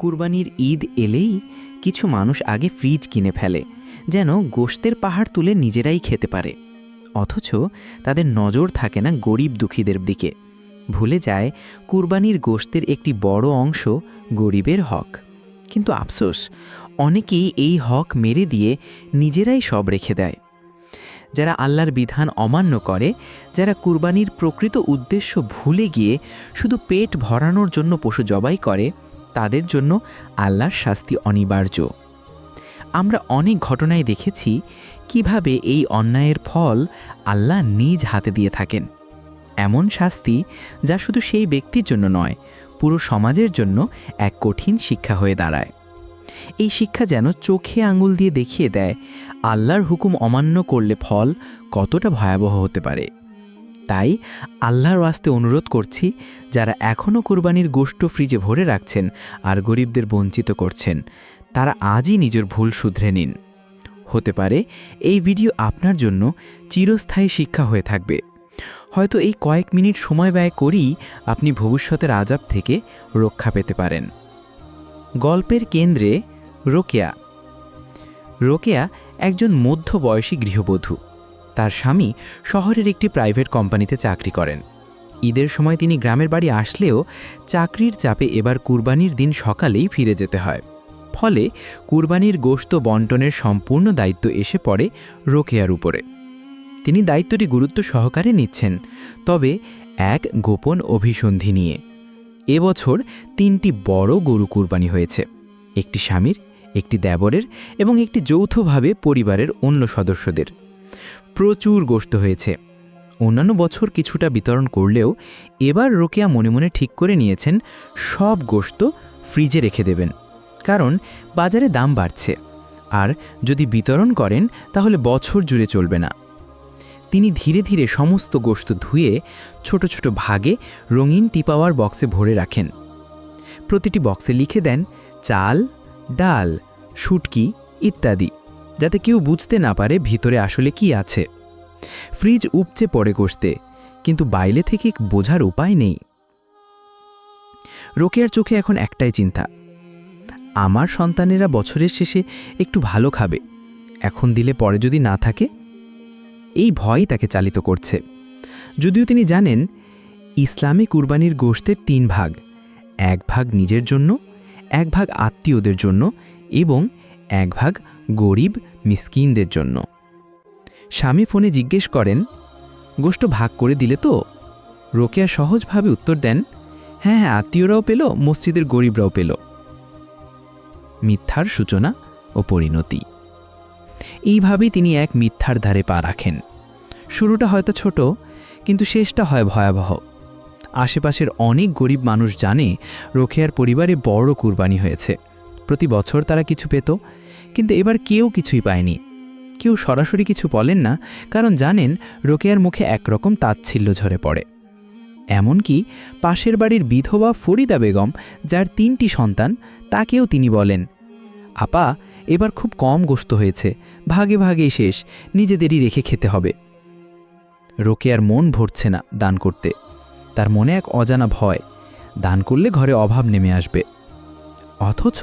কুরবানির ঈদ এলেই কিছু মানুষ আগে ফ্রিজ কিনে ফেলে, যেন গোশতের পাহাড় তুলে নিজেরাই খেতে পারে। অথচ তাদের নজর থাকে না গরিব দুঃখীদের দিকে। ভুলে যায় কুরবানির গোশতের একটি বড় অংশ গরিবের হক। কিন্তু আফসোস, অনেকেই এই হক মেরে দিয়ে নিজেরাই সব রেখে দেয়। যারা আল্লাহর বিধান অমান্য করে, যারা কুরবানির প্রকৃত উদ্দেশ্য ভুলে গিয়ে শুধু পেট ভরানোর জন্য পশু জবাই করে তাদের জন্য আল্লাহর শাস্তি অনিবার্য। আমরা অনেক ঘটনায় দেখেছি কীভাবে এই অন্যায়ের ফল আল্লাহ নিজ হাতে দিয়ে থাকেন। এমন শাস্তি যা শুধু সেই ব্যক্তির জন্য নয়, পুরো সমাজের জন্য এক কঠিন শিক্ষা হয়ে দাঁড়ায়। এই শিক্ষা যেন চোখে আঙুল দিয়ে দেখিয়ে দেয়, আল্লাহর হুকুম অমান্য করলে ফল কতটা ভয়াবহ হতে পারে। তাই আল্লাহর আস্তে অনুরোধ করছি, যারা এখনও কোরবানির গোষ্ঠ ফ্রিজে ভরে রাখছেন আর গরিবদের বঞ্চিত করছেন, তারা আজই নিজের ভুল শুধরে নিন। হতে পারে এই ভিডিও আপনার জন্য চিরস্থায়ী শিক্ষা হয়ে থাকবে। হয়তো এই কয়েক মিনিট সময় ব্যয় করেই আপনি ভবিষ্যতের আজাব থেকে রক্ষা পেতে পারেন। গল্পের কেন্দ্রে রোকেয়া। রোকেয়া একজন মধ্যবয়সী গৃহবধূ। তার স্বামী শহরের একটি প্রাইভেট কোম্পানিতে চাকরি করেন। ঈদের সময় তিনি গ্রামের বাড়ি আসলেও চাকরির চাপে এবার কুরবানির দিন সকালেই ফিরে যেতে হয়। ফলে কুরবানির গোশত বন্টনের সম্পূর্ণ দায়িত্ব এসে পড়ে রোকেয়ার উপরে। তিনি দায়িত্বটি গুরুত্ব সহকারে নিচ্ছেন, তবে এক গোপন অভিসন্ধি নিয়ে। এবছর তিনটি বড় গরু কুরবানি হয়েছে, একটি স্বামীর, একটি দেবরের এবং একটি যৌথভাবে পরিবারের অন্য সদস্যদের। প্রচুর গোশত হয়েছে। অন্যান্য বছর কিছুটা বিতরণ করলেও এবার রোকেয়া মনে মনে ঠিক করে নিয়েছেন, সব গোশত ফ্রিজে রেখে দেবেন। কারণ বাজারে দাম বাড়ছে। আর যদি বিতরণ করেন, তাহলে বছর জুড়ে চলবে না। তিনি ধীরে ধীরে সমস্ত গোশত ধুয়ে, ছোট ছোট ভাগে রঙিন টিপাওয়ার বক্সে ভরে রাখেন। প্রতিটি বক্সে লিখে দেন, চাল, ডাল, শুটকি ইত্যাদি। যাতে কেউ বুঝতে না পারে ভিতরে আসলে কি আছে। ফ্রিজ উপচে পড়ে কষতে কিন্তু বাইরে থেকে বোঝার উপায় নেই। রোকেয়ার চোখে এখন একটাই চিন্তা, আমার সন্তানেরা বছরের শেষে একটু ভালো খাবে, এখন দিলে পরে যদি না থাকে? এই ভয়ই তাকে চালিত করছে। যদিও তিনি জানেন, ইসলামে কুরবানির গোশতের তিন ভাগ, এক ভাগ নিজের জন্য, এক ভাগ আত্মীয়দের জন্য এবং এক ভাগ গরিব মিসকিনদের জন্য। স্বামী ফোনে জিজ্ঞেস করেন, গোষ্ঠ ভাগ করে দিলে তো? রোকেয়া সহজভাবে উত্তর দেন হ্যাঁ হ্যাঁ আত্মীয়রাও পেল, মসজিদের গরিবরাও পেল। মিথ্যার সূচনা ও পরিণতি। এইভাবেই তিনি এক মিথ্যার ধারে পা রাখেন। শুরুটা হয়তো ছোট, কিন্তু শেষটা হয় ভয়াবহ। আশেপাশের অনেক গরিব মানুষ জানে রোকেয়ার পরিবারে বড় কুরবানি হয়েছে। প্রতি বছর তারা কিছু পেত, কিন্তু এবার কেউ কিছুই পায়নি। কেউ সরাসরি কিছু বলেন না, কারণ জানেন রোকেয়ার মুখে একরকম তাচ্ছিল্য ঝরে পড়ে। এমনকি পাশের বাড়ির বিধবা ফরিদা বেগম, যার তিনটি সন্তান, তাকেও তিনি বলেন, আপা, এবার খুব কম গোস্ত হয়েছে, ভাগে ভাগেই শেষ, নিজেদেরই রেখে খেতে হবে। রোকেয়ার মন ভরছে না দান করতে। তার মনে এক অজানা ভয়, দান করলে ঘরে অভাব নেমে আসবে। অথচ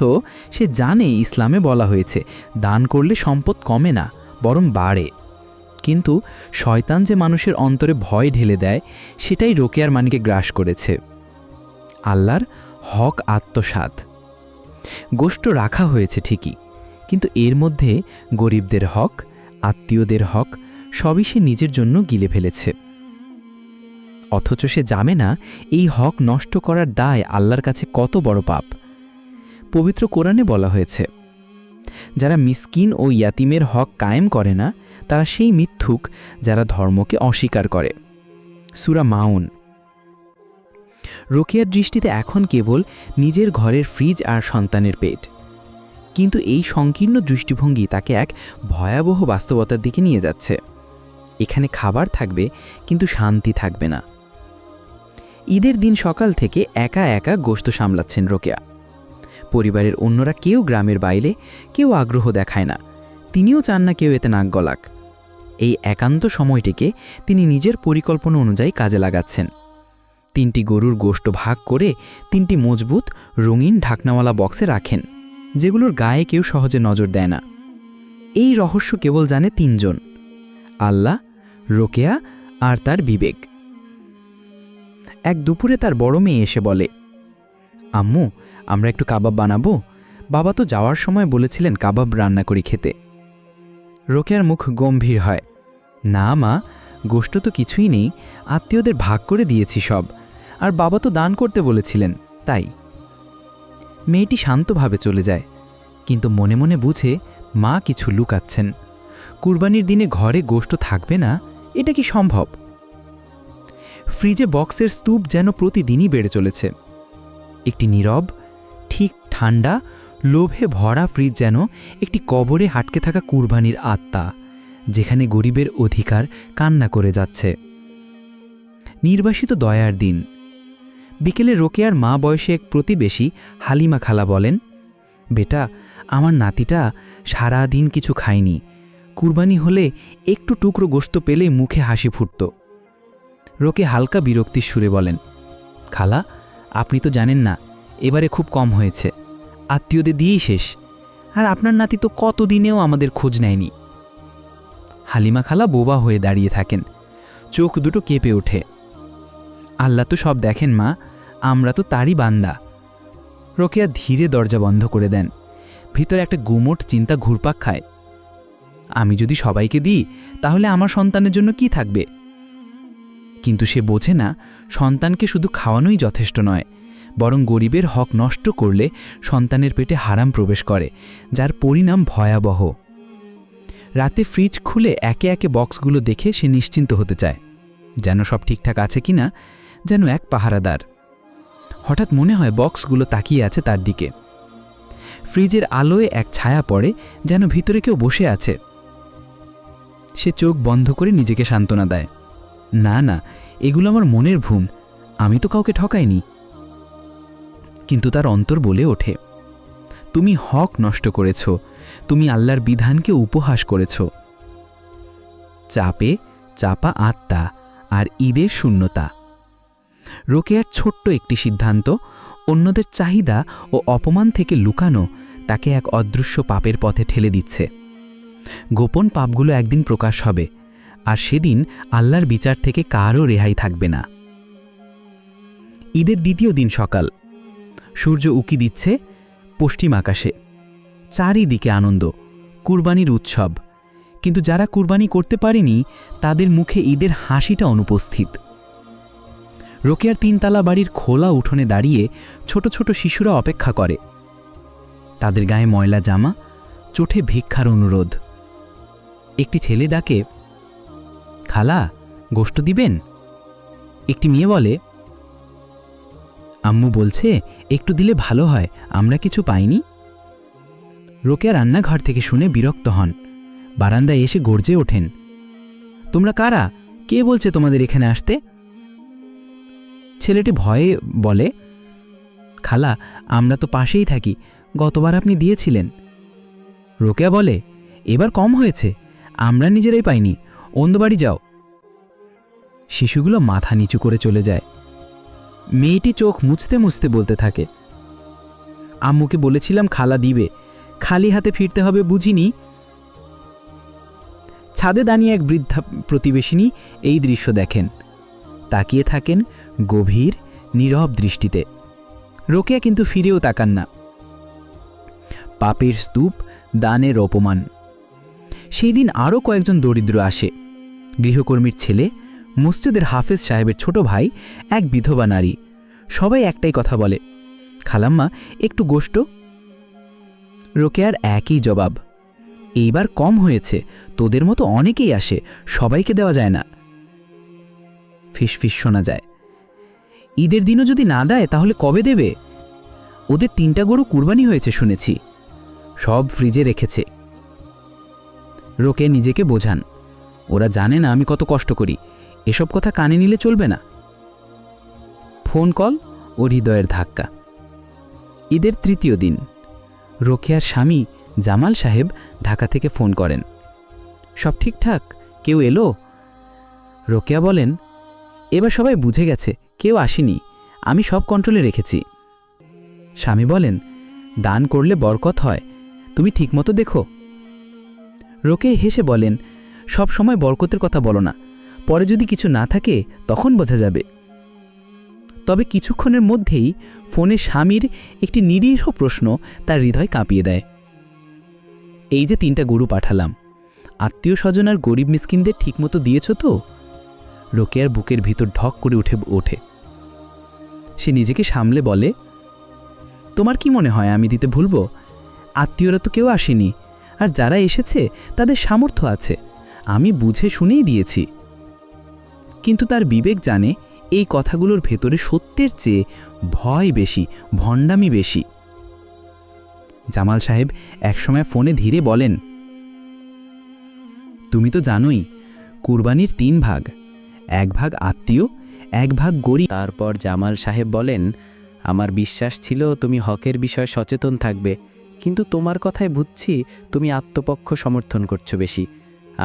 সে জানে ইসলামে বলা হয়েছে, দান করলে সম্পদ কমে না, বরং বাড়ে। কিন্তু শয়তান যে মানুষের অন্তরে ভয় ঢেলে দেয়, সেটাই রোকেয়ার মানিকে গ্রাস করেছে। আল্লাহর হক আত্মসাত গোষ্ঠ রাখা হয়েছে ঠিকই, কিন্তু এর মধ্যে গরিবদের হক, আত্মীয়দের হক, সবই সে নিজের জন্য গিলে ফেলেছে। অথচ সে জানে না, এই হক নষ্ট করার দায় আল্লাহর কাছে কত বড় পাপ। পবিত্র কোরআনে বলা হয়েছে, যারা মিসকিন ও ইয়াতিমের হক কায়েম করে না, তারা সেই মিথ্যুক যারা ধর্মকে অস্বীকার করে। সুরা মাউন। রোকেয়ার দৃষ্টিতে এখন কেবল নিজের ঘরের ফ্রিজ আর সন্তানের পেট। কিন্তু এই সংকীর্ণ দৃষ্টিভঙ্গি তাকে এক ভয়াবহ বাস্তবতার দিকে নিয়ে যাচ্ছে। এখানে খাবার থাকবে, কিন্তু শান্তি থাকবে না। ঈদের দিন সকাল থেকে একা একা গোস্ত সামলাচ্ছেন রোকেয়া। পরিবারের অন্যরা কেউ গ্রামের বাইরে, কেউ আগ্রহ দেখায় না। তিনিও চান না কেউ এতে নাক গলাক। এই একান্ত সময়টিকে তিনি নিজের পরিকল্পনা অনুযায়ী কাজে লাগাচ্ছেন। তিনটি গরুর গোশত ভাগ করে তিনটি মজবুত, রঙিন ঢাকনাওয়ালা বক্সে রাখেন, যেগুলোর গায়ে কেউ সহজে নজর দেয় না। এই রহস্য কেবল জানে তিনজন, আল্লাহ, রোকেয়া আর তার বিবেক। এক দুপুরে তার বড় মেয়ে এসে বলে, আম্মু আমরা একটু কাবাব বানাবো? বাবা তো যাওয়ার সময় বলেছিলেন কাবাব রান্না করি খেতে। রোকেয়ার মুখ গম্ভীর হয়। না মা গোষ্ঠ তো কিছুই নেই, আত্মীয়দের ভাগ করে দিয়েছি সব। আর বাবা তো দান করতে বলেছিলেন, তাই। মেয়েটি শান্তভাবে চলে যায়। কিন্তু মনে মনে বুঝে মা কিছু লুকাচ্ছেন। কুরবানির দিনে ঘরে গোষ্ঠ থাকবে না, এটা কি সম্ভব? ফ্রিজে বক্সের স্তূপ যেন প্রতিদিনই বেড়ে চলেছে। একটি নীরব ঠান্ডা লোভে ভরা ফ্রিজ যেন একটি কবরে হাটকে থাকা কুরবানির আত্মা, যেখানে গরিবের অধিকার কান্না করে যাচ্ছে। নির্বাসিত দয়ার দিন। বিকেলে রোকেয়ার মা বয়সে এক প্রতিবেশী হালিমা খালা বলেন, বেটা, আমার নাতিটা সারা দিন কিছু খায়নি। কুরবানি হলে একটু টুকরো গোস্ত পেলে মুখে হাসি ফুটত। রোকে হালকা বিরক্তির সুরে বলেন, খালা, আপনি তো জানেন না, এবারে খুব কম হয়েছে। আত্মীয়দের দিয়েই শেষ। আর আপনার নাতি তো কতদিনেও আমাদের খোঁজ নেয়নি। হালিমা খালা বোবা হয়ে দাঁড়িয়ে থাকেন। চোখ দুটো কেঁপে ওঠে। আল্লাহ তো সব দেখেন, মা। আমরা তো তারই বান্দা। রোকেয়া ধীরে দরজা বন্ধ করে দেন। ভিতরে একটা গুমোট চিন্তা ঘুরপাক খায়। আমি যদি সবাইকে দিই, তাহলে আমার সন্তানের জন্য কি থাকবে? কিন্তু সে বোঝে না, সন্তানকে শুধু খাওয়ানোই যথেষ্ট নয়। বরং গরিবের হক নষ্ট করলে সন্তানের পেটে হারাম প্রবেশ করে, যার পরিণাম ভয়াবহ। রাতে ফ্রিজ খুলে একে একে বক্সগুলো দেখে সে নিশ্চিন্ত হতে চায়, যেন সব ঠিকঠাক আছে কি না যেন এক পাহারাদার। হঠাৎ মনে হয় বক্সগুলো তাকিয়ে আছে তার দিকে। ফ্রিজের আলোয় এক ছায়া পড়ে, যেন ভিতরে কেউ বসে আছে। সে চোখ বন্ধ করে নিজেকে সান্ত্বনা দেয়। না না, এগুলো আমার মনের ভুম আমি তো কাউকে ঠকাইনি। কিন্তু তার অন্তর বলে ওঠে। তুমি হক নষ্ট করেছ, তুমি আল্লাহর বিধানকে উপহাস করেছ। চাপে চাপা আত্মা আর ঈদের শূন্যতা। রোকেয়ার ছোট্ট একটি সিদ্ধান্ত, অন্যদের চাহিদা ও অপমান থেকে লুকানো তাকে এক অদৃশ্য পাপের পথে ঠেলে দিচ্ছে। গোপন পাপগুলো একদিন প্রকাশ হবে, আর সেদিন আল্লাহর বিচার থেকে কারও রেহাই থাকবে না। ঈদের দ্বিতীয় দিন সকাল। সূর্য উকি দিচ্ছে পশ্চিম আকাশে। চারিদিকে আনন্দ, কুরবানির উৎসব। কিন্তু যারা কুরবানি করতে পারেনি, তাদের মুখে ঈদের হাসিটা অনুপস্থিত। রোকেয়ার তিনতলা বাড়ির খোলা উঠোনে দাঁড়িয়ে ছোট ছোট শিশুরা অপেক্ষা করে। তাদের গায়ে ময়লা জামা, চোঠে ভিক্ষার অনুরোধ। একটি ছেলে ডাকে, খালা গোষ্ঠ দিবেন? একটি মেয়ে বলে আম্মু বলছে, একটু দিলে ভালো হয়, আমরা কিছু পাইনি? রোকেয়া রান্নাঘর থেকে শুনে বিরক্ত হন। বারান্দায় এসে গর্জে ওঠেন, তোমরা কারা? কে বলছে তোমাদের এখানে আসতে? ছেলেটি ভয়ে বলে, খালা, আমরা তো পাশেই থাকি, গতবার আপনি দিয়েছিলেন। রোকেয়া বলে, এবার কম হয়েছে, আমরা নিজেরাই পাইনি, অন্য বাড়ি যাও। শিশুগুলো মাথা নিচু করে চলে যায়। মেয়েটি চোখ মুছতে মুছতে বলতে থাকে। আম্মুকে বলেছিলাম খালা দিবে। খালি হাতে ফিরতে হবে বুঝিনি। ছাদে দাঁড়িয়ে এক বৃদ্ধা প্রতিবেশিনী এই দৃশ্য দেখেন। তাকিয়ে থাকেন গভীর, নীরব দৃষ্টিতে। রোকেয়া কিন্তু ফিরেও তাকান না। পাপের স্তূপ, দানের অপমান। সেই দিন আরও কয়েকজন দরিদ্র আসে। গৃহকর্মীর ছেলে মসজিদের হাফেজ সাহেবের ছোট ভাই এক বিধবা নারী। সবাই একটাই কথা বলে, খালাম্মা, একটু গোষ্ঠ রোকেয়ার একই জবাব, এইবার কম হয়েছে, তোদের মতো অনেকেই আসে, সবাইকে দেওয়া যায় না। ফিসফিস শোনা যায়, ঈদের দিনও যদি না দেয়, তাহলে কবে দেবে? ওদের তিনটা গরু কুরবানি হয়েছে শুনেছি, সব ফ্রিজে রেখেছে। রোকে নিজেকে বোঝান, ওরা জানে না আমি কত কষ্ট করি। এসব কথা কানে নিলে চলবে না। ফোন কল ও হৃদয়ের ধাক্কা। ঈদের তৃতীয় দিন। রোকেয়ার স্বামী জামাল সাহেব ঢাকা থেকে ফোন করেন। সব ঠিকঠাক? কেউ এলো? রোকেয়া বলেন, এবার সবাই বুঝে গেছে, কেউ আসেনি। আমি সব কন্ট্রোলে রেখেছি। স্বামী বলেন, দান করলে বরকত হয়। তুমি ঠিকমতো দেখো। রোকে হেসে বলেন, সব সময় বরকতের কথা বলো না। পরে যদি কিছু না থাকে, তখন বোঝা যাবে। তবে কিছুক্ষণের মধ্যেই ফোনে স্বামীর একটি নিরীহ প্রশ্ন তার হৃদয় কাঁপিয়ে দেয়। এই যে তিনটা গরু পাঠালাম, আত্মীয় স্বজন আর গরিব মিসকিনদের ঠিকমতো দিয়েছ তো? রোকেয়ার বুকের ভিতর ঢক করে উঠে, ওঠে। সে নিজেকে সামলে বলে, তোমার কি মনে হয় আমি দিতে ভুলবো? আত্মীয়রা তো কেউ আসেনি, আর যারা এসেছে তাদের সামর্থ্য আছে। আমি বুঝে শুনেই দিয়েছি। কিন্তু তার বিবেক জানে এই কথাগুলোর ভেতরে সত্যের চেয়ে ভয় বেশি, ভণ্ডামি বেশি। জামাল সাহেব একসময় ফোনে ধীরে বলেন, তুমি তো জানোই, কুরবানির তিন ভাগ, এক ভাগ আত্মীয়, এক ভাগ গরিব। তারপর জামাল সাহেব বলেন, আমার বিশ্বাস ছিল তুমি হকের বিষয়ে সচেতন থাকবে, কিন্তু তোমার কথায় বুঝছি তুমি আত্মপক্ষ সমর্থন করছ বেশি।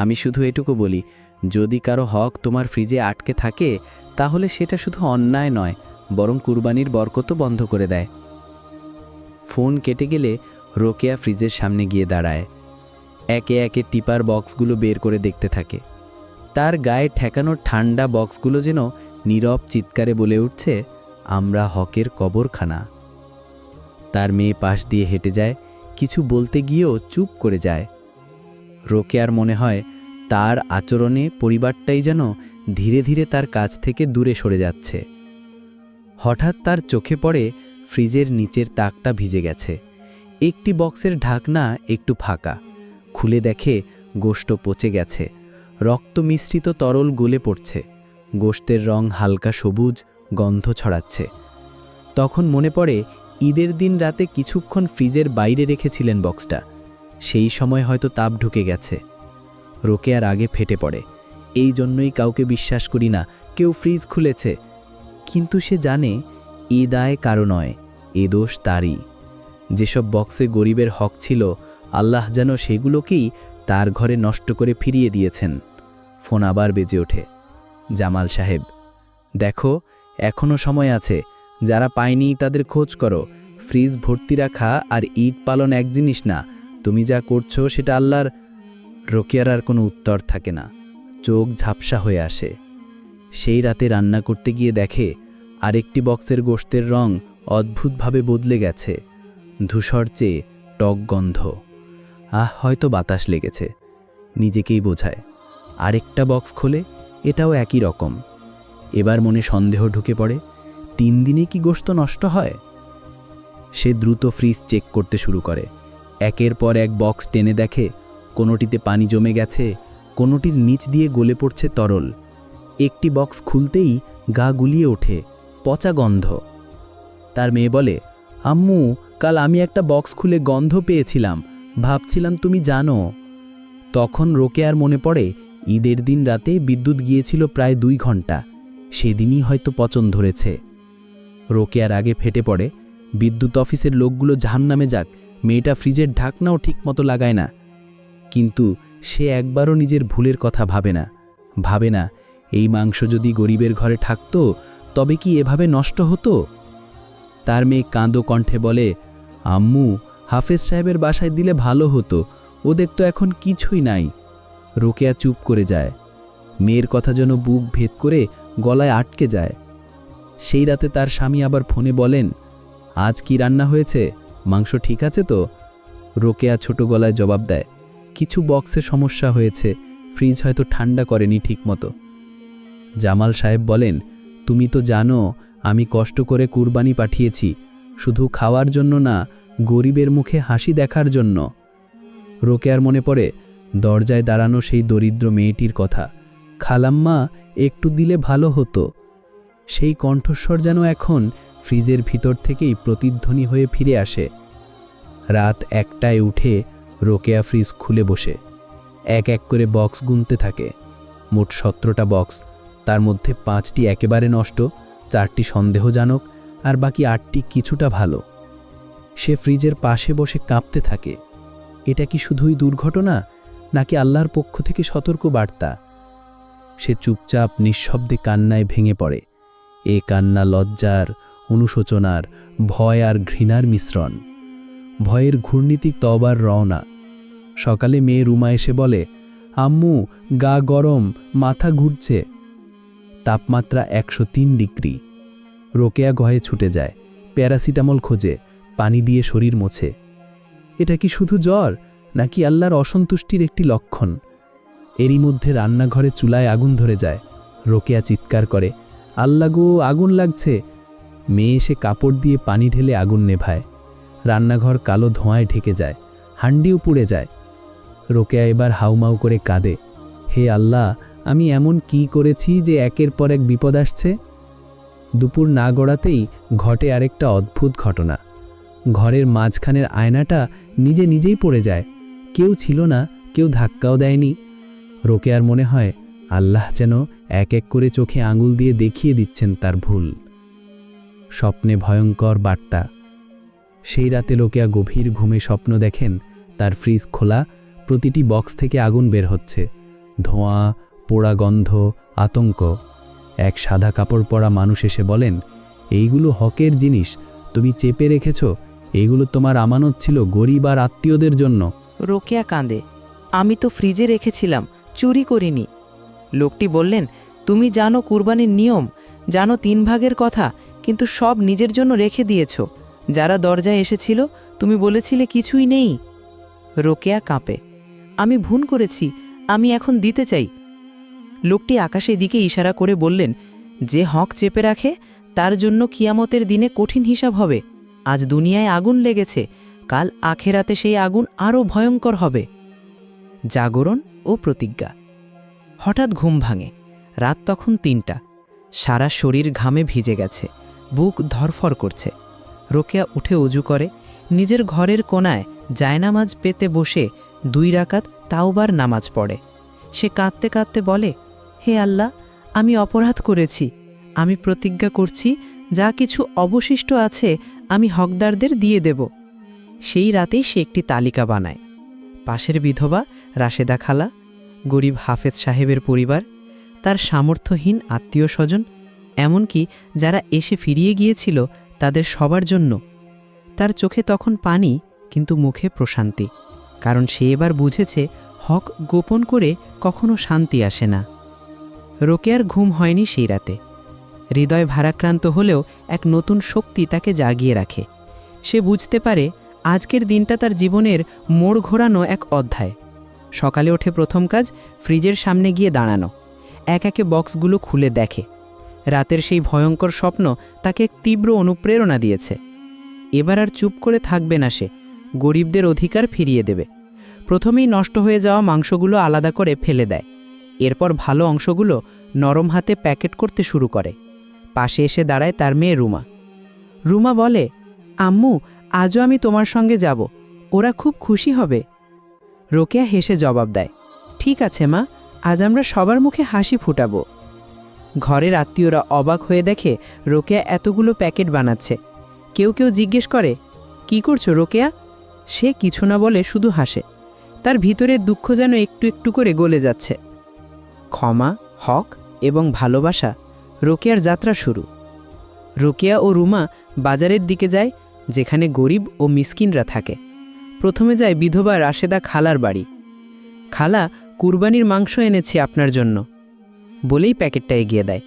আমি শুধু এটুকু বলি যদি কারও হক তোমার ফ্রিজে আটকে থাকে, তাহলে সেটা শুধু অন্যায় নয়, বরং কুরবানির বরকতও বন্ধ করে দেয়। ফোন কেটে গেলে রোকেয়া ফ্রিজের সামনে গিয়ে দাঁড়ায়। একে একে টিপার বক্সগুলো বের করে দেখতে থাকে। তার গায়ে ঠেকানোর ঠান্ডা বক্সগুলো যেন নীরব চিৎকারে বলে উঠছে, আমরা হকের কবরখানা। তার মেয়ে পাশ দিয়ে হেঁটে যায়, কিছু বলতে গিয়েও চুপ করে যায়। রোকেয়ার মনে হয় তার আচরণে পরিবারটাই যেন ধীরে ধীরে তার কাছ থেকে দূরে সরে যাচ্ছে। হঠাৎ তার চোখে পড়ে ফ্রিজের নিচের তাকটা ভিজে গেছে। একটি বক্সের ঢাকনা একটু ফাঁকা। খুলে দেখে গোষ্ঠ পচে গেছে। রক্ত মিশ্রিত তরল গলে পড়ছে। গোষ্ঠের রং হালকা সবুজ, গন্ধ ছড়াচ্ছে। তখন মনে পড়ে ঈদের দিন রাতে কিছুক্ষণ ফ্রিজের বাইরে রেখেছিলেন বক্সটা। সেই সময় হয়তো তাপ ঢুকে গেছে। রোকেয়ার আগে ফেটে পড়ে। এই জন্যই কাউকে বিশ্বাস করি না, কেউ ফ্রিজ খুলেছে। কিন্তু সে জানে, এ দায় কারও নয়, এ দোষ তারই। যেসব বক্সে গরিবের হক ছিল, আল্লাহ যেন সেগুলোকেই তার ঘরে নষ্ট করে ফিরিয়ে দিয়েছেন। ফোন আবার বেজে ওঠে। জামাল সাহেব, দেখো এখনও সময় আছে। যারা পায়নি তাদের খোঁজ করো। ফ্রিজ ভর্তি রাখা আর ইট পালন এক জিনিস না। তুমি যা করছ সেটা আল্লাহর রোকেয়ার আর কোনো উত্তর থাকে না। চোখ ঝাপসা হয়ে আসে। সেই রাতে রান্না করতে গিয়ে দেখে আরেকটি বক্সের গোশতের রং অদ্ভুতভাবে বদলে গেছে। ধূসর চেয়ে টক গন্ধ। আহ, হয়তো বাতাস লেগেছে। নিজেকেই বোঝায়, আরেকটা বক্স খোলে এটাও একই রকম। এবার মনে সন্দেহ ঢুকে পড়ে, তিন দিনে কি গোশত নষ্ট হয়? সে দ্রুত ফ্রিজ চেক করতে শুরু করে। একের পর এক বক্স টেনে দেখে কোনোটিতে পানি জমে গেছে, কোনোটির নিচ দিয়ে গলে পড়ছে তরল। একটি বক্স খুলতেই গা গুলিয়ে ওঠে, পচা গন্ধ। তার মেয়ে বলে, আম্মু, কাল আমি একটা বক্স খুলে গন্ধ পেয়েছিলাম, ভাবছিলাম তুমি জানো। তখন রোকেয়ার মনে পড়ে, ঈদের দিন রাতে বিদ্যুৎ গিয়েছিল প্রায় দুই ঘণ্টা, সেদিনই হয়তো পচন ধরেছে। রোকেয়ার আগে ফেটে পড়ে, বিদ্যুৎ অফিসের লোকগুলো জাহান্নামে যাক, মেয়েটা ফ্রিজের ঢাকনাও ঠিকমতো লাগায় না। কিন্তু সে একবারও নিজের ভুলের কথা ভাবে না। ভাবে না, এই মাংস যদি গরিবের ঘরে থাকতো, তবে কি এভাবে নষ্ট হতো? তার মেয়ে কাঁদো কণ্ঠে বলে, আম্মু, হাফেজ সাহেবের বাসায় দিলে ভালো হতো, ওদের তো এখন কিছুই নাই। রোকেয়া চুপ করে যায়। মেয়ের কথা যেন বুক ভেদ করে গলায় আটকে যায়। সেই রাতে তার স্বামী আবার ফোনে বলেন, আজ কি রান্না হয়েছে? মাংস ঠিক আছে তো? রোকেয়া ছোট গলায় জবাব দেয় কিছু বক্সে সমস্যা হয়েছে। ফ্রিজ হয়তো ঠান্ডা করেনি ঠিকমতো। জামাল সাহেব বলেন, তুমি তো জানো, আমি কষ্ট করে কুরবানি পাঠিয়েছি। শুধু খাওয়ার জন্য না, গরিবের মুখে হাসি দেখার জন্য। রোকেয়ার মনে পড়ে, দরজায় দাঁড়ানো সেই দরিদ্র মেয়েটির কথা। খালাম্মা, একটু দিলে ভালো হতো। সেই কণ্ঠস্বর যেন এখন ফ্রিজের ভিতর থেকেই প্রতিধ্বনি হয়ে ফিরে আসে। রাত একটায় উঠে রোকেয়া ফ্রিজ খুলে বসে। এক এক করে বক্স গুনতে থাকে। মোট সতেরোটা বক্স, তার মধ্যে পাঁচটি একেবারে নষ্ট, চারটি সন্দেহজনক আর বাকি আটটি কিছুটা ভালো। সে ফ্রিজের পাশে বসে কাঁপতে থাকে। এটা কি শুধুই দুর্ঘটনা, নাকি আল্লাহর পক্ষ থেকে সতর্ক বার্তা সে চুপচাপ, নিঃশব্দে কান্নায় ভেঙে পড়ে। এ কান্না লজ্জার, অনুশোচনার, ভয় আর ঘৃণার মিশ্রণ। ভয়ের ঘূর্ণিতিক তবার রওনা। সকালে মেয়ে রুমা এসে বলে, আম্মু, গা গরম, মাথা ঘুরছে। তাপমাত্রা একশো তিন ডিগ্রি। রোকেয়া গহে ছুটে যায়, প্যারাসিটামল খোঁজে, পানি দিয়ে শরীর মোছে। এটা কি শুধু জ্বর, নাকি আল্লাহর অসন্তুষ্টির একটি লক্ষণ? এরই মধ্যে রান্নাঘরে চুলায় আগুন ধরে যায়। রোকেয়া চিৎকার করে আল্লা গো, আগুন লাগছে। মেয়ে এসে কাপড় দিয়ে পানি ঢেলে আগুন নেভায়। রান্নাঘর কালো ধোঁয়ায় ঢেকে যায়, হান্ডিও পুড়ে যায়। রোকেয়া এবার হাউমাউ করে কাঁদে। হে আল্লাহ, আমি এমন কি করেছি যে একের পর এক বিপদ আসছে? দুপুর না গড়াতেই ঘটে আরেকটা অদ্ভুত ঘটনা। ঘরের মাঝখানের আয়নাটা নিজে নিজেই পড়ে যায়। কেউ ছিল না, কেউ ধাক্কাও দেয়নি। রোকেয়ার মনে হয়, আল্লাহ যেন এক এক করে চোখে আঙুল দিয়ে দেখিয়ে দিচ্ছেন তার ভুল। স্বপ্নে ভয়ঙ্কর বার্তা। সেই রাতে লোকেয়া গভীর ঘুমে স্বপ্ন দেখেন, তার ফ্রিজ খোলা প্রতিটি বক্স থেকে আগুন বের হচ্ছে। ধোঁয়া, পোড়া গন্ধ, আতঙ্ক। এক সাদা কাপড় পরা মানুষ এসে বলেন, এইগুলো হকের জিনিস। তুমি চেপে রেখেছ এইগুলো তোমার আমানত ছিল গরিব আর আত্মীয়দের জন্য। রোকেয়া কাঁদে, আমি তো ফ্রিজে রেখেছিলাম, চুরি করিনি। লোকটি বললেন, তুমি জানো কুরবানির নিয়ম, জানো তিন ভাগের কথা, কিন্তু সব নিজের জন্য রেখে দিয়েছ। যারা দরজায় এসেছিল, তুমি বলেছিলে কিছুই নেই। রোকেয়া কাঁপে আমি ভুল করেছি, আমি এখন দিতে চাই। লোকটি আকাশের দিকে ইশারা করে বললেন, যে হক চেপে রাখে, তার জন্য কিয়ামতের দিনে কঠিন হিসাব হবে। আজ দুনিয়ায় আগুন লেগেছে, কাল আখেরাতে সেই আগুন আরও ভয়ঙ্কর হবে। জাগরণ ও প্রতিজ্ঞা। হঠাৎ ঘুম ভাঙে, রাত তখন তিনটা। সারা শরীর ঘামে ভিজে গেছে, বুক ধরফর করছে। রোকেয়া উঠে উজু করে, নিজের ঘরের কোনায় জায়নামাজ পেতে বসে দুই রাকাত তাওবার নামাজ পড়ে। সে কাঁদতে কাঁদতে বলে, হে আল্লাহ, আমি অপরাধ করেছি। আমি প্রতিজ্ঞা করছি, যা কিছু অবশিষ্ট আছে, আমি হকদারদের দিয়ে দেব। সেই রাতেই সে একটি তালিকা বানায়। পাশের বিধবা রাশেদা খালা, গরিব হাফেজ সাহেবের পরিবার, তার সামর্থ্যহীন আত্মীয় স্বজন, এমনকি যারা এসে ফিরিয়ে গিয়েছিল তাদের সবার জন্য। তার চোখে তখন পানি কিন্তু মুখে প্রশান্তি, কারণ সে এবার বুঝেছে হক গোপন করে কখনো শান্তি আসে না। রোকেয়ার ঘুম হয়নি সেই রাতে। হৃদয় ভারাক্রান্ত হলেও এক নতুন শক্তি তাকে জাগিয়ে রাখে। সে বুঝতে পারে আজকের দিনটা তার জীবনের মোড় ঘোরানো এক অধ্যায়। সকালে ওঠে প্রথম কাজ, ফ্রিজের সামনে গিয়ে দাঁড়ানো। এক একে বক্সগুলো খুলে দেখে। রাতের সেই ভয়ঙ্কর স্বপ্ন তাকে এক তীব্র অনুপ্রেরণা দিয়েছে। এবার আর চুপ করে থাকবে না সে। গরিবদের অধিকার ফিরিয়ে দেবে। প্রথমেই নষ্ট হয়ে যাওয়া মাংসগুলো আলাদা করে ফেলে দেয়। এরপর ভালো অংশগুলো নরম হাতে প্যাকেট করতে শুরু করে। পাশে এসে দাঁড়ায় তার মেয়ে রুমা। রুমা বলে, আম্মু, আজও আমি তোমার সঙ্গে যাব। ওরা খুব খুশি হবে। রোকেয়া হেসে জবাব দেয়, ঠিক আছে মা, আজ আমরা সবার মুখে হাসি ফুটাবো। ঘরের আত্মীয়রা অবাক হয়ে দেখে রোকেয়া এতগুলো প্যাকেট বানাচ্ছে। কেউ কেউ জিজ্ঞেস করে, কি করছ রোকেয়া? সে কিছু না বলে শুধু হাসে। তার ভিতরের দুঃখ যেন একটু একটু করে গলে যাচ্ছে। ক্ষমা, হক এবং ভালোবাসা রোকেয়ার যাত্রা শুরু। রোকেয়া ও রুমা বাজারের দিকে যায়, যেখানে গরিব ও মিসকিনরা থাকে। প্রথমে যায় বিধবা রাশেদা খালার বাড়ি। খালা, কুরবানির মাংস এনেছি আপনার জন্য। বলেই প্যাকেটটা এগিয়ে দেয়।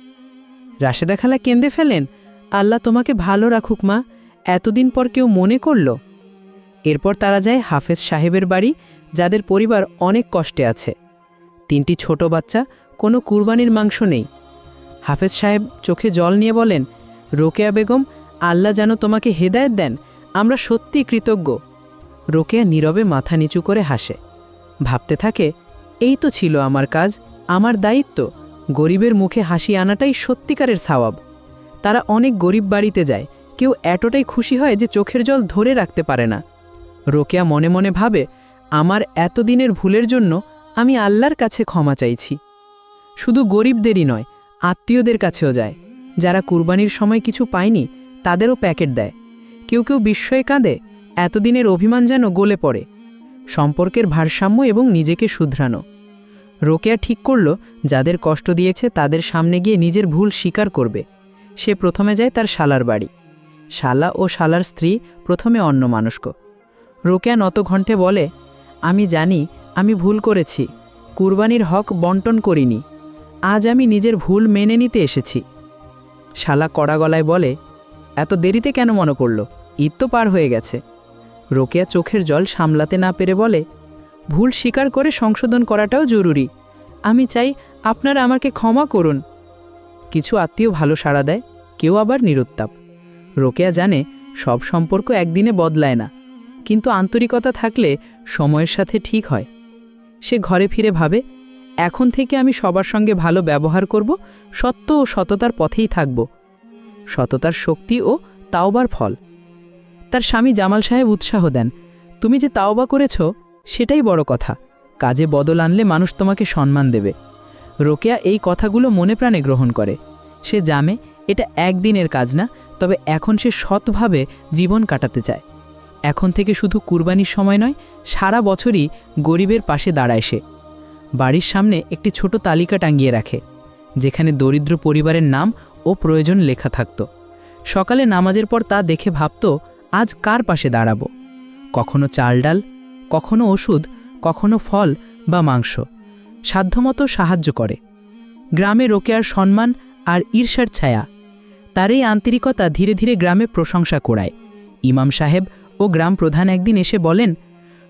রাশেদা খালা, কেঁদে ফেলেন? আল্লাহ তোমাকে ভালো রাখুক মা। এতদিন পর কেউ মনে করল? এরপর তারা যায় হাফেজ সাহেবের বাড়ি, যাদের পরিবার অনেক কষ্টে আছে। তিনটি ছোট বাচ্চা, কোনো কুরবানির মাংস নেই। হাফেজ সাহেব চোখে জল নিয়ে বলেন, রোকেয়া বেগম, আল্লাহ যেন তোমাকে হেদায়েত দেন, আমরা সত্যি কৃতজ্ঞ। রোকেয়া নীরবে মাথা নিচু করে হাসে। ভাবতে থাকে, এই তো ছিল আমার কাজ, আমার দায়িত্ব। গরিবের মুখে হাসি আনাটাই সত্যিকারের সাওয়াব। তারা অনেক গরিব বাড়িতে যায়, কেউ এতটাই খুশি হয় যে চোখের জল ধরে রাখতে পারে না। রোকেয়া মনে মনে ভাবে, আমার এতদিনের ভুলের জন্য আমি আল্লাহর কাছে ক্ষমা চাইছি। শুধু গরিবদেরই নয়, আত্মীয়দের কাছেও যায়। যারা কুরবানির সময় কিছু পায়নি, তাদেরও প্যাকেট দেয়। কেউ কেউ বিস্ময়ে কাঁদে, এতদিনের অভিমান যেন গলে পড়ে। সম্পর্কের ভারসাম্য এবং নিজেকে শুধরানো। রোকেয়া ঠিক করল, যাদের কষ্ট দিয়েছে তাদের সামনে গিয়ে নিজের ভুল স্বীকার করবে। সে প্রথমে যায় তার শালার বাড়ি। শালা ও শালার স্ত্রী প্রথমে অন্য মানুষক রোকেয়া নত ঘণ্টে বলে, আমি জানি, আমি ভুল করেছি। কুরবানির হক বন্টন করিনি। আজ আমি নিজের ভুল মেনে নিতে এসেছি। শালা কড়া গলায় বলে, এত দেরিতে কেন মনে পড়ল? ঈদ তো পার হয়ে গেছে। রোকেয়া চোখের জল সামলাতে না পেরে বলে, ভুল স্বীকার করে সংশোধন করাটাও জরুরি। আমি চাই আপনারা আমাকে ক্ষমা করুন। কিছু আত্মীয় ভালো সাড়া দেয়, কেউ আবার নিরুত্তাপ। রোকেয়া জানে, সব সম্পর্ক একদিনে বদলায় না। কিন্তু আন্তরিকতা থাকলে সময়ের সাথে ঠিক হয়। সে ঘরে ফিরে ভাবে, এখন থেকে আমি সবার সঙ্গে ভালো ব্যবহার করব, সত্য ও সততার পথেই থাকব। সততার শক্তি ও তাওবার ফল। তার স্বামী জামাল সাহেব উৎসাহ দেন, তুমি যে তাওবা করেছ, সেটাই বড় কথা। কাজে বদল আনলে মানুষ তোমাকে সম্মান দেবে। রোকেয়া এই কথাগুলো মনে প্রাণে গ্রহণ করে। সে জানে এটা একদিনের কাজ না, তবে এখন সে সৎভাবে জীবন কাটাতে চায়। এখন থেকে শুধু কুরবানির সময় নয়, সারা বছরই গরিবের পাশে দাঁড়ায় সে। বাড়ির সামনে একটি ছোট তালিকা টাঙিয়ে রাখে, যেখানে দরিদ্র পরিবারের নাম ও প্রয়োজন লেখা থাকত। সকালে নামাজের পর তা দেখে ভাবত, আজ কার পাশে দাঁড়াবো? কখনো চাল ডাল, কখনো ওষুধ, কখনো ফল বা মাংস। সাধ্যমতো সাহায্য করে। গ্রামে রোকেয়ার সম্মান আর ঈর্ষার ছায়া। তার এই আন্তরিকতা ধীরে ধীরে গ্রামে প্রশংসা করায় ইমাম সাহেব ও গ্রাম প্রধান একদিন এসে বলেন,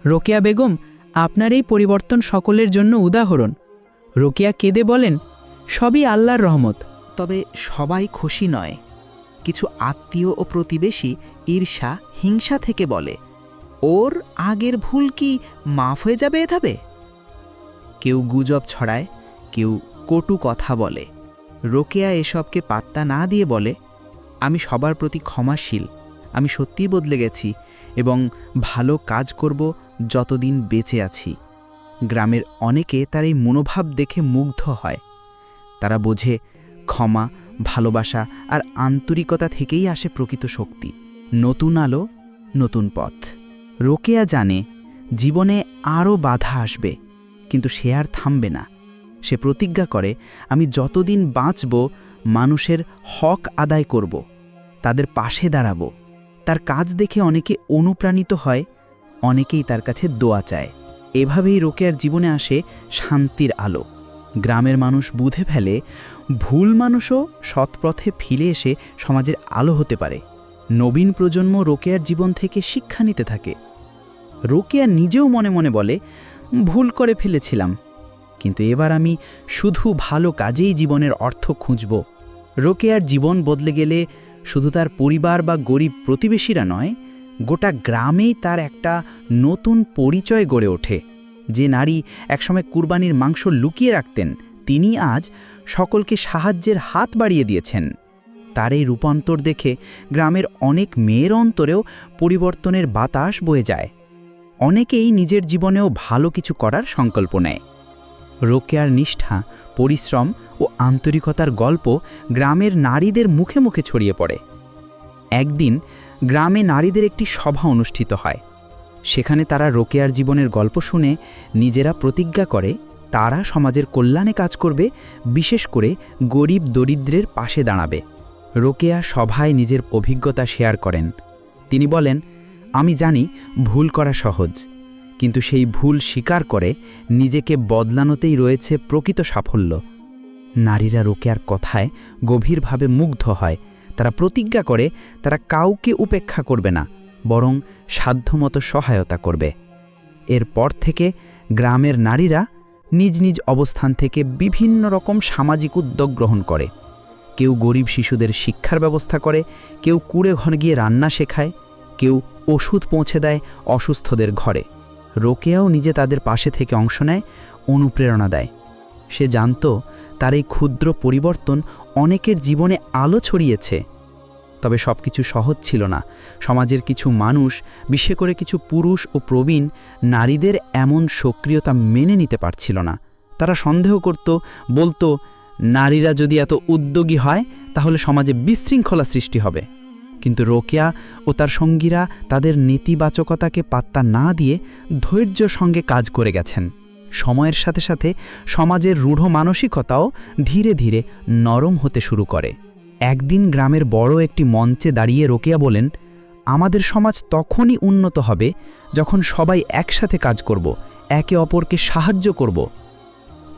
রোকেয়া বেগম, আপনার এই পরিবর্তন সকলের জন্য উদাহরণ। রোকেয়া কেঁদে বলেন, সবই আল্লাহর রহমত, তবে সবাই খুশি নয়। কিছু আত্মীয় ও প্রতিবেশী ঈর্ষা, হিংসা থেকে বলে, ওর আগের ভুল কি মাফ হয়ে যাবে এভাবে? কেউ গুজব ছড়ায়, কেউ কটু কথা বলে। রোকেয়া এসবকে পাত্তা না দিয়ে বলে, আমি সবার প্রতি ক্ষমাশীল, আমি সত্যিই বদলে গেছি এবং ভালো কাজ করব যতদিন বেঁচে আছি। গ্রামের অনেকে তার এই মনোভাব দেখে মুগ্ধ হয়। তারা বোঝে, ক্ষমা, ভালোবাসা আর আন্তরিকতা থেকেই আসে প্রকৃত শক্তি। নতুন আলো, নতুন পথ। রোকেয়া জানে, জীবনে আরও বাধা আসবে, কিন্তু সে আর থামবে না। সে প্রতিজ্ঞা করে, আমি যতদিন বাঁচব, মানুষের হক আদায় করব, তাদের পাশে দাঁড়াবো। তার কাজ দেখে অনেকে অনুপ্রাণিত হয়, অনেকেই তার কাছে দোয়া চায়। এভাবেই রোকেয়ার জীবনে আসে শান্তির আলো। গ্রামের মানুষ বুঝে ফেলে, ভুল মানুষও সৎপথে ফিরে এসে সমাজের আলো হতে পারে। নবীন প্রজন্ম রোকেয়ার জীবন থেকে শিক্ষা নিতে থাকে। রোকেয়া নিজেও মনে মনে বলে, ভুল করে ফেলেছিলাম, কিন্তু এবার আমি শুধু ভালো কাজেই জীবনের অর্থ খুঁজব। রোকেয়ার জীবন বদলে গেলে শুধু তার পরিবার বা গরিব প্রতিবেশীরা নয়, গোটা গ্রামেই তার একটা নতুন পরিচয় গড়ে ওঠে। যে নারী একসময় কুরবানির মাংস লুকিয়ে রাখতেন, তিনি আজ সকলকে সাহায্যের হাত বাড়িয়ে দিয়েছেন। তার এই রূপান্তর দেখে গ্রামের অনেক মেয়ের অন্তরেও পরিবর্তনের বাতাস বয়ে যায়। অনেকেই নিজের জীবনেও ভালো কিছু করার সংকল্প নেয়। রোকেয়ার নিষ্ঠা, পরিশ্রম ও আন্তরিকতার গল্প গ্রামের নারীদের মুখে মুখে ছড়িয়ে পড়ে। একদিন গ্রামে নারীদের একটি সভা অনুষ্ঠিত হয়। সেখানে তারা রোকেয়ার জীবনের গল্প শুনে নিজেরা প্রতিজ্ঞা করে, তারা সমাজের কল্যাণে কাজ করবে, বিশেষ করে গরিব দরিদ্রের পাশে দাঁড়াবে। রোকেয়া সভায় নিজের অভিজ্ঞতা শেয়ার করেন। তিনি বলেন, আমি জানি ভুল করা সহজ। কিন্তু সেই ভুল স্বীকার করে নিজেকে বদলানোতেই রয়েছে প্রকৃত সাফল্য। নারীরা রোকেয়ার কথায় গভীরভাবে মুগ্ধ হয়। তারা প্রতিজ্ঞা করে, তারা কাউকে উপেক্ষা করবে না, বরং সাধ্যমতো সহায়তা করবে। এরপর থেকে গ্রামের নারীরা নিজ নিজ অবস্থান থেকে বিভিন্ন রকম সামাজিক উদ্যোগ গ্রহণ করে। কেউ গরিব শিশুদের শিক্ষার ব্যবস্থা করে, কেউ কুড়ে ঘর গিয়ে রান্না শেখায়, কেউ ওষুধ পৌঁছে দেয় অসুস্থদের ঘরে। রোকেয়াও নিজে তাদের পাশে থেকে অংশ নেয়, অনুপ্রেরণা দেয়। সে জানত তার এই ক্ষুদ্র পরিবর্তন অনেকের জীবনে আলো ছড়িয়েছে। তবে সব কিছু সহজ ছিল না। সমাজের কিছু মানুষ, বিশেষ করে কিছু পুরুষ ও প্রবীণ, নারীদের এমন সক্রিয়তা মেনে নিতে পারছিল না। তারা সন্দেহ করত, বলতো, নারীরা যদি এত উদ্যোগী হয়, তাহলে সমাজে বিশৃঙ্খলা সৃষ্টি হবে। কিন্তু রোকেয়া ও তার সঙ্গীরা তাদের নেতিবাচকতাকে পাত্তা না দিয়ে ধৈর্য সঙ্গে কাজ করে গেছেন। সময়ের সাথে সাথে সমাজের রূঢ় মানসিকতাও ধীরে ধীরে নরম হতে শুরু করে। একদিন গ্রামের বড় একটি মঞ্চে দাঁড়িয়ে রোকেয়া বলেন, আমাদের সমাজ তখনই উন্নত হবে যখন সবাই একসাথে কাজ করব, একে অপরকে সাহায্য করব।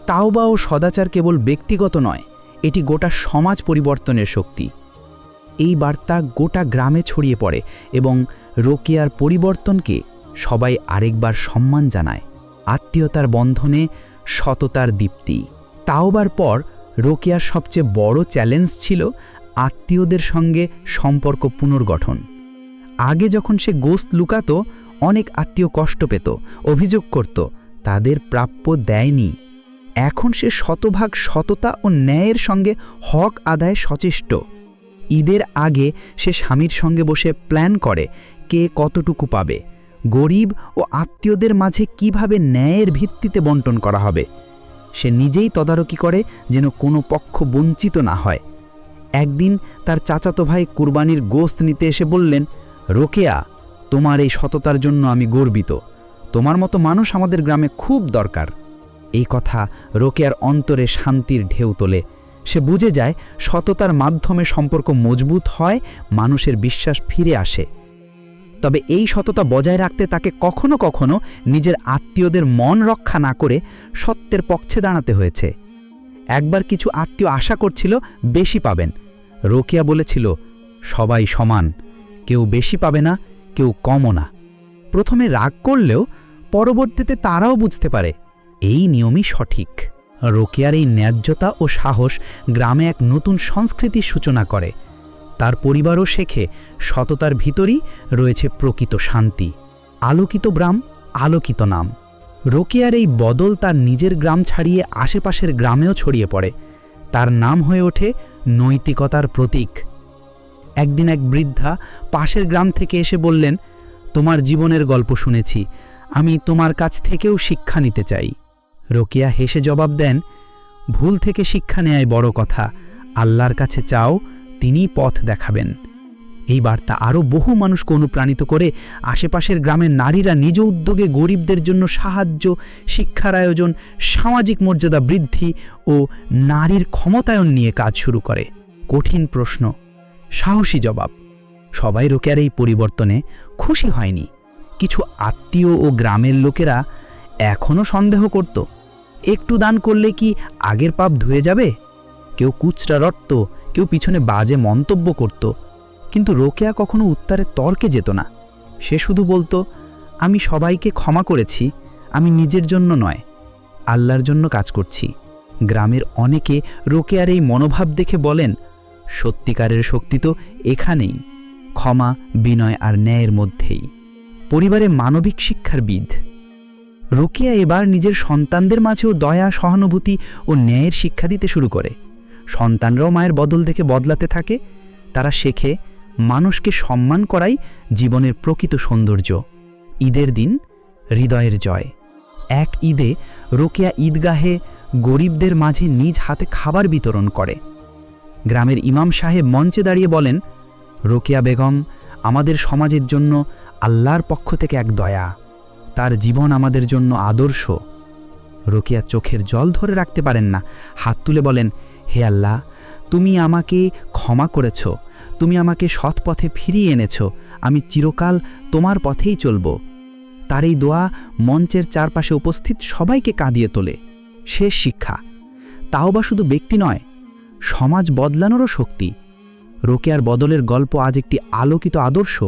তাওবা ও সদাচার কেবল ব্যক্তিগত নয়, এটি গোটা সমাজ পরিবর্তনের শক্তি। এই বার্তা গোটা গ্রামে ছড়িয়ে পড়ে এবং রোকেয়ার পরিবর্তনকে সবাই আরেকবার সম্মান জানায়। আত্মীয়তার বন্ধনে সততার দীপ্তি। তাওবার পর রোকেয়ার সবচেয়ে বড় চ্যালেঞ্জ ছিল আত্মীয়দের সঙ্গে সম্পর্ক পুনর্গঠন। আগে যখন সে গোস্ত লুকাতো, অনেক আত্মীয় কষ্ট পেত, অভিযোগ করত, তাদের প্রাপ্য দেয়নি। এখন সে শতভাগ সততা ও ন্যায়ের সঙ্গে হক আদায় সচেষ্ট। ঈদের আগে সে স্বামীর সঙ্গে বসে প্ল্যান করে কে কতটুকু পাবে। গরিব ও আত্মীয়দের মাঝে কীভাবে ন্যায়ের ভিত্তিতে বন্টন করা হবে? সে নিজেই তদারকি করে যেন কোনো পক্ষ বঞ্চিত না হয়। একদিন তার চাচাতো ভাই কুরবানির গোস্ত নিতে এসে বললেন, রোকেয়া, তোমার এই সততার জন্য আমি গর্বিত। তোমার মতো মানুষ আমাদের গ্রামে খুব দরকার। এই কথা রোকেয়ার অন্তরে শান্তির ঢেউ তোলে। সে বুঝে যায় সততার মাধ্যমে সম্পর্ক মজবুত হয়, মানুষের বিশ্বাস ফিরে আসে। তবে এই সততা বজায় রাখতে তাকে কখনো কখনো নিজের আত্মীয়দের মন রক্ষা না করে সত্যের পক্ষে দাঁড়াতে হয়েছে। একবার কিছু আত্মীয় আশা করছিল বেশি পাবেন। রোকিয়া বলেছিল, সবাই সমান, কেউ বেশি পাবে না, কেউ কমও না। প্রথমে রাগ করলেও পরবর্তীতে তারাও বুঝতে পারে, এই নিয়মই সঠিক। রোকেয়ার এই ন্যায্যতা ও সাহস গ্রামে এক নতুন সংস্কৃতির সূচনা করে। তার পরিবারও শেখে, সততার ভিতরই রয়েছে প্রকৃত শান্তি। আলোকিত গ্রাম, আলোকিত নাম। রোকেয়ার এই বদল তার নিজের গ্রাম ছাড়িয়ে আশেপাশের গ্রামেও ছড়িয়ে পড়ে। তার নাম হয়ে ওঠে নৈতিকতার প্রতীক। একদিন এক বৃদ্ধা পাশের গ্রাম থেকে এসে বললেন, তোমার জীবনের গল্প শুনেছি। আমি তোমার কাছ থেকেও শিক্ষা নিতে চাই। রোকিয়া হেসে জবাব দেন, ভুল থেকে শিক্ষা নেয় বড় কথা। আল্লাহর কাছে চাও তিনি পথ দেখাবেন। এই বার্তা আরও বহু মানুষকে অনুপ্রাণিত করে আশেপাশের গ্রামের নারীরা নিজ উদ্যোগে গরিবদের জন্য সাহায্য, শিক্ষার আয়োজন, সামাজিক মর্যাদা বৃদ্ধি ও নারীর ক্ষমতায়ন নিয়ে কাজ শুরু করে। কঠিন প্রশ্ন, সাহসী জবাব। সবাই রোকেয়ার এই পরিবর্তনে খুশি হয়নি। কিছু আত্মীয় ও গ্রামের লোকেরা এখনও সন্দেহ করত একটু দান করলে কি আগের পাপ ধুয়ে যাবে? কেউ কুচরা রটত কেউ পিছনে বাজে মন্তব্য করত, কিন্তু রোকেয়া কখনো উত্তরে তর্কে যেত না। সে শুধু বলতো, আমি সবাইকে ক্ষমা করেছি, আমি নিজের জন্য নয়, আল্লাহর জন্য কাজ করছি। গ্রামের অনেকে রোকেয়ার এই মনোভাব দেখে বলেন, সত্যিকারের শক্তি তো এখানেই, ক্ষমা, বিনয় আর ন্যায়ের মধ্যেই। পরিবারে মানবিক শিক্ষার বিদ রোকেয়া এবার নিজের সন্তানদের মাঝেও দয়া, সহানুভূতি ও ন্যায়ের শিক্ষা দিতে শুরু করে। সন্তানরাও মায়ের বদল দেখে বদলাতে থাকে। তারা শেখে, মানুষকে সম্মান করাই জীবনের প্রকৃত সৌন্দর্য। ঈদের দিন হৃদয়ের জয়। এক ঈদে রোকেয়া ঈদগাহে গরিবদের মাঝে নিজ হাতে খাবার বিতরণ করে। গ্রামের ইমাম সাহেব মঞ্চে দাঁড়িয়ে বলেন, রোকেয়া বেগম, আমাদের সমাজের জন্য আল্লাহর পক্ষ থেকে এক দয়া। তার জীবন আমাদের জন্য আদর্শ। রোকেয়া চোখের জল ধরে রাখতে পারেন না। হাত তুলে বলেন, হে আল্লাহ, তুমি আমাকে ক্ষমা করেছ। তুমি আমাকে সৎ পথে ফিরিয়ে এনেছ। আমি চিরকাল তোমার পথেই চলব। তার এই দোয়া মঞ্চের চারপাশে উপস্থিত সবাইকে কাঁদিয়ে তোলে। শেষ শিক্ষা। তাও বা শুধু ব্যক্তি নয়, সমাজ বদলানোরও শক্তি। রোকেয়ার বদলের গল্প আজ একটি আলোকিত আদর্শ,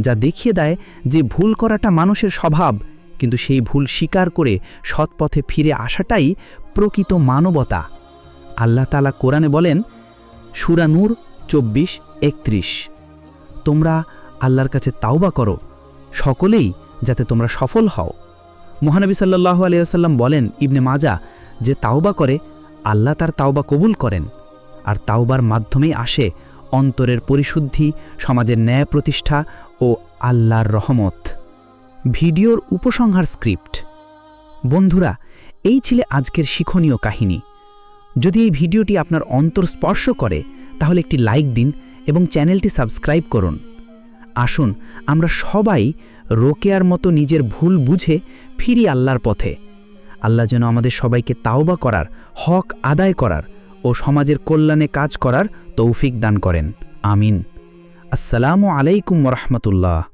যা দেখিয়ে দেয় যে ভুল করাটা মানুষের স্বভাব। কিন্তু সেই ভুল স্বীকার করে সৎপথে ফিরে আসাটাই প্রকৃত মানবতা। আল্লাহ তালা কোরআনে বলেন সুরানুর চব্বিশ, একত্রিশ। তোমরা আল্লাহর কাছে তাওবা করো, সকলেই যাতে তোমরা সফল হও। মহানবী সাল্লাহ আলিয়াল্লাম বলেন, ইবনে মাজা, যে তাওবা করে, আল্লাহ তার তাওবা কবুল করেন। আর তাওবার মাধ্যমেই আসে অন্তরের পরিশুদ্ধি, সমাজের ন্যায় প্রতিষ্ঠা ও আল্লাহর রহমত। ভিডিওর উপসংহার স্ক্রিপ্ট। বন্ধুরা, এই ছিল আজকের শিক্ষণীয় কাহিনী। যদি এই ভিডিওটি আপনার অন্তর স্পর্শ করে, তাহলে একটি লাইক দিন এবং চ্যানেলটি সাবস্ক্রাইব করুন। আসুন, আমরা সবাই রোকেয়ার মতো নিজের ভুল বুঝে ফিরি আল্লাহর পথে। আল্লাহ যেন আমাদের সবাইকে তাওবা করার, হক আদায় করার ও সমাজের কল্যাণে কাজ করার তৌফিক দান করেন। আমিন। আসসালামু আলাইকুম রহমতুল্লাহ।